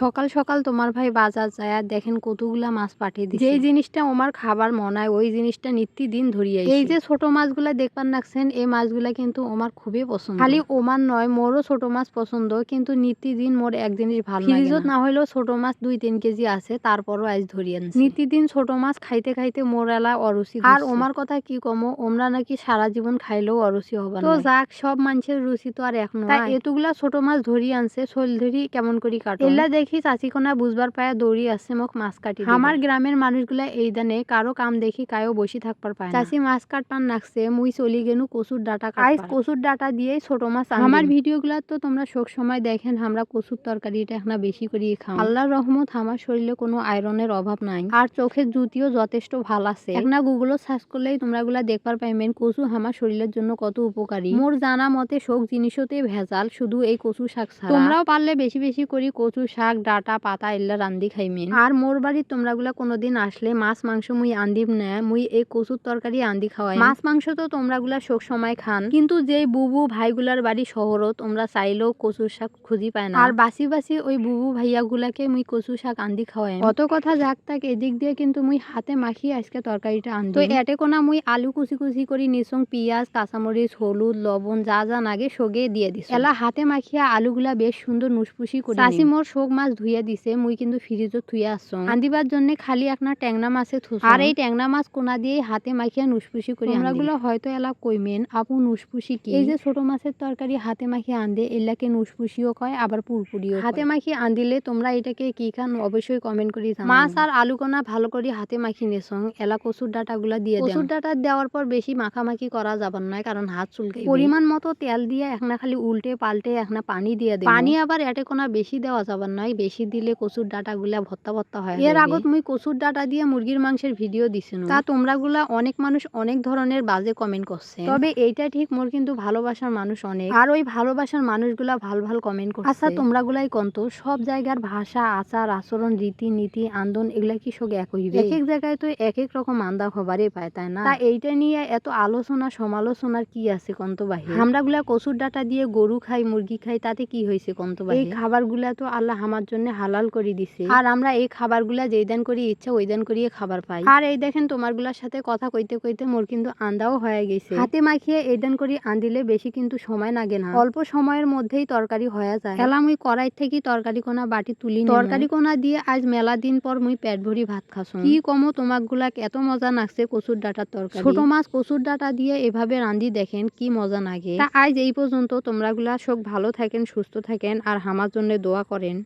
সকাল সকাল তোমার ভাই বাজার যায় আর দেখেন কতগুলা মাছ পাঠিয়ে দিছে। যেই জিনিসটা আমার খাবার মনায় ওই জিনিসটা নিত্যদিন ধরিয়ে এই যে ছোট মাছগুলা দেখবার নাকছেন এই মাছগুলা কিন্তু আমার খুবই পছন্দ। খালি ওমান নয় মোরও ছোট মাছ পছন্দ কিন্তু নিত্যদিন মোর এক জিনিস ভালো লাগে ফ্রিজত না। হইলেও ছোট মাছ দুই তিন কেজি আছে তারপরও আজ ধরি আনছি। নিত্যদিন ছোট মাছ খাইতে খাইতে মোর এলা অরুচি আর ওমার কথা কি কমো ওমরা নাকি সারা জীবন খাইলেও অরুচি হবে তো যাক সব মানুষের রুচি তো আর এক নয়। এতগুলা ছোট মাছ ধরিয়ে আনছে শোল ধরি কেমন করি কাটো। এলা দেখি চাচি কোনা বুঝবার পায় দৌড়ি আছে মোক মাছ কাটি আমার গ্রামের মানুষগুলা এই দানে কারও কাম দেখি কায়ও বসে থাকবার পায়। চাচি মাছ কাটপান নাকছে মুই চলি গেনু কচুর ডাটা আইস কচুর ডাটা দিয়েই ছোট মাছ আমার ভিডিও গুলা তো তোমরা সব সময় দেখেন আমরা কচুর তরকারিটা এখন বেশি করে খাও। আল্লাহর রহমত আমার শরীরে কোনো আয়রনের অভাব নাই। আর চোখের জুতিও যথেষ্ট ভালো আছে। একটা গুগলও সার্চ করলেই তোমরা গুলা দেখবার পাইবেন কচু আমার শরীরের জন্য কত উপকারী মোর জানা মতে সব জিনিসতে ভেজাল শুধু এই কচু শাক ছাড়া। তোমরাও পারলে বেশি বেশি করে কচু শাক ডাটা পাতা এল্লা রান্ধি খাইমেন। আর মোর বাড়ির তোমরা গুলা কোনোদিন আসলে মাছ মাংস মুই আন্দিব না মুই এই কচুর তরকারি আন্দি খাওয়াই। মাছ মাংস তো তোমরা গুলা সব সময় খান কিন্তু যে বুবু ভাইগুলার বাড়ি শহরত তোমরা চাইলেও কচুর শাক খুঁজি পায় না। আর বাসি বাসি ওই বুবু ভাইয়া গুলাকে মুই কচু শাক আন্দি খাওয়াই। অত কথা যাক তাক এদিক দিয়ে কিন্তু মুই হাতে মাখি আজকে তরকারিটা আনদি। তো এটে কোনা মুই আলু কুচি কুচি করি নিসং পিঁয়াজ কাঁচামরিচ হলুদ লবণ যা যা নাগে সগে দিয়ে দিস এলা হাতে মাখিয়া আলুগুলা বেশ সুন্দর নুসপুসি করে চাষি মোর শোক মাছ ধুইয়া দিছে মুই কিন্তু ফ্রিজত থুইয়া আছো। আন্দিবার জন্য খালি একটা ট্যাংনা মাছে থুস আর এই ট্যাংনা মাছ কোনা দিয়ে হাতে মাখিয়া নুসপুসি করি আমরা গুলো হয়তো এলা কইমেন আপু নুসপুসি কি? এই যে ছোট মাছের তরকারি হাতে মাখিয়ে আন্দে এলাকে নুসপুসিও কয় আবার পুরপুরিও হাতে মাখিয়ে আন্দিলে তোমরা এটাকে কি খান অবশ্যই কমেন্ট করি মাছ আর আলু কোনা ভালো করে হাতে মাখি নেসং এলা কচুর ডাটা গুলা দিয়ে কচুর ডাটা দেওয়ার পর বেশি মাখামাখি করা যাবার নয় কারণ হাত চুলকে পরিমাণ মতো তেল দিয়ে একনা খালি উল্টে পাল্টে একনা পানি দিয়ে দেব। পানি আবার এটে কোনা বেশি দেওয়া যাবার নয় বেশি দিলে কচুর ডাটা গুলা ভত্তা ভত্তা হয় এর আগত মুই কচুর ডাটা দিয়ে মুরগির মাংসের ভিডিও দিছিনু। তা তোমরা গুলা অনেক মানুষ অনেক ধরনের বাজে কমেন্ট করছে। তবে এইটা ঠিক মোর কিন্তু ভালোবাসার মানুষ অনেক। আর ওই ভালোবাসার মানুষগুলা ভালো ভালো কমেন্ট করছে। আচ্ছা তোমরা গুলাই কন্ত সব জায়গার ভাষা আচার আচরণ রীতি নীতি আন্দোলন এগুলা কি সব এক হইবে এক এক জায়গায় তো এক এক রকম আন্দা খবরই পায় তাই না? তা এইটা নিয়ে এত আলোচনা সমালোচনার কি আছে কন্ত বাহির? আমরা গুলা কচুর ডাটা দিয়ে গরু খাই মুরগি খাই তাতে কি হয়েছে কন্ত বাহির এই খাবারগুলা তো আল্লাহ আমার জন্য হালাল করে দিছে। আর আমরা এই খাবারগুলা যেই দান করি ইচ্ছা ওই দান করিয়ে খাবার পাই। আর এই দেখেন তোমারগুলার সাথে কথা কইতে কইতে মোর কিন্তু আন্দাও হয়ে গেছে। হাতে মাখিয়ে এই দান করি আন্দিলে বেশি কিন্তু সময় লাগে না। অল্প সময়ের মধ্যেই তরকারি হয়ে যায়। এলা মুই কড়াই থেকে তরকারি কোনা বাটি তুলি তরকারি কোনা দিয়ে আজ মেলা দিন পর মুই পেট ভরি ভাত খাসো কি কমো তোমাক গুলাক এত মজা নাগছে কচুর ডাটার তরকারি। ছোট মাছ কচুর ডাটা দিয়ে এভাবে রান্ধি দেখেন কি মজা লাগে তা আজ এই পর্যন্ত। তোমরা গুলা সব ভালো থাকেন সুস্থ থাকেন আর আমার জন্য দোয়া করেন।